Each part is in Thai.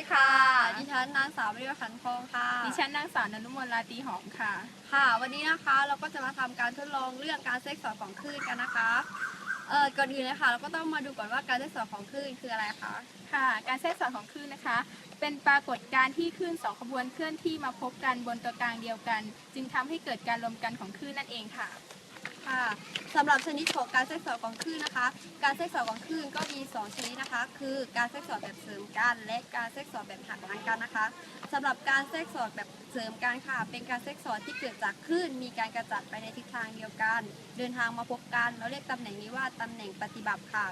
ดีค่ะดิฉันนางสาวมริวขันทองค่ะ ดิฉันนางสาวนนุมวราตีหอมค่ะ ค่ะ วันนี้นะคะเราก็จะมาทำการทดลองเรื่องการเซ็กสอดของคลื่นกันนะคะ เออก่อนอื่นเลยค่ะ เราก็ต้องมาดูก่อนว่าการเซ็กสอดของคลื่นคืออะไรคะ ค่ะ การเซ็กสอดของคลื่นนะคะ เป็นปรากฏการณ์ที่คลื่นสองขบวนเคลื่อนที่มาพบกันบนตัวกลางเดียวกัน จึงทำให้เกิดการรวมกันของคลื่นนั่นเองค่ะค่ะสำหรับชนิดของการแทรกซ้อนของคลื่นนะคะ การแทรกซ้อนของคลื่นก็มี2ชนิดนะคะ คือการแทรกซ้อนแบบเสริมกันและการแทรกซ้อนแบบหักล้างกันนะคะสำหรับการแทรกซ้อนแบบเสริมกันค่ะ เป็นการแทรกซ้อนที่เกิดจากคลื่นมีการกระจัดไปในทิศทางเดียวกัน เดินทางมาพบกัน เราเรียกตำแหน่งนี้ว่าตำแหน่งปฏิบัติค่ะ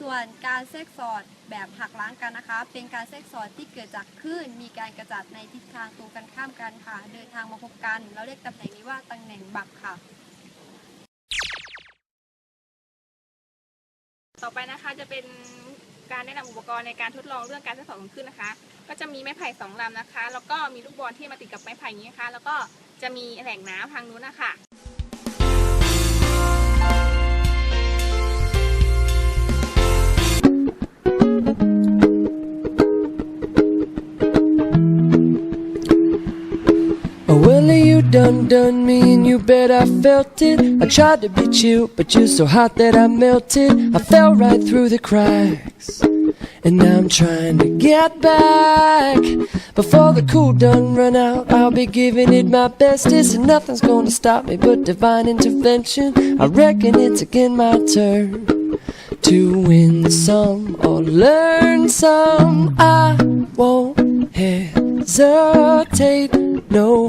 ส่วนการแทรกซ้อนแบบหักล้างกันนะคะ เป็นการแทรกซ้อนที่เกิดจากคลื่นมีการกระจัดในทิศทางตรงกันข้ามกันค่ะ เดินทางมาพบกัน เราเรียกตำแหน่งนี้ว่าตำแหน่งบักค่ะต่อไปนะคะจะเป็นการแนะนำอุปกรณ์ในการทดลองเรื่องการทดสอบขขึ้นนะคะ ก็จะมีไม้ไผ่สองลำนะคะ แล้วก็มีลูกบอลที่มาติดกับไม้ไผ่อย่างนี้นะคะ แล้วก็จะมีแหล่งน้ำทางนู้นนะคะ you done done me and you bet I felt it. I tried to beat you, but you're so hot that I melted. I fell right through the cracks. And now I'm trying to get back. Before the cool done run out, I'll be giving it my bestest. And nothing's gonna stop me but divine intervention. I reckon it's again my turn to win some or learn some. I won't hesitate, no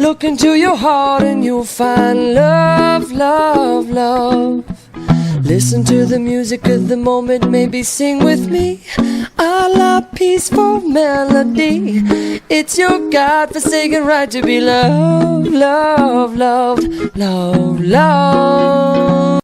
Look into your heart and you'll find love, love, love. Listen to the music of the moment, maybe sing with me. a la peaceful melody. It's your God forsaken right to be loved, loved, loved, loved, loved.